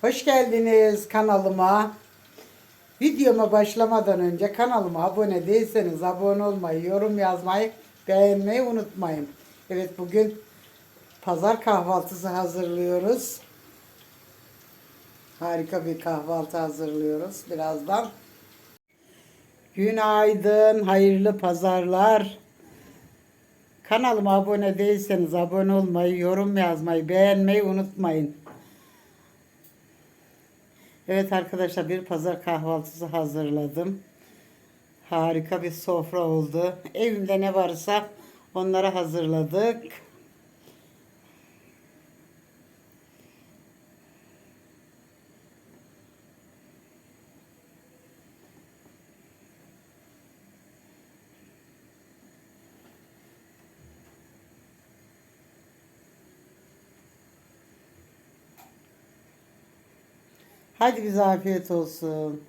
Hoş geldiniz kanalıma. Videoma başlamadan önce kanalıma abone değilseniz abone olmayı, yorum yazmayı, beğenmeyi unutmayın. Evet bugün pazar kahvaltısı hazırlıyoruz. Harika bir kahvaltı hazırlıyoruz birazdan. Günaydın, hayırlı pazarlar. Kanalıma abone değilseniz abone olmayı, yorum yazmayı, beğenmeyi unutmayın. Evet arkadaşlar bir pazar kahvaltısı hazırladım. Harika bir sofra oldu. Evimde ne varsa onları hazırladık. Hadi bize afiyet olsun.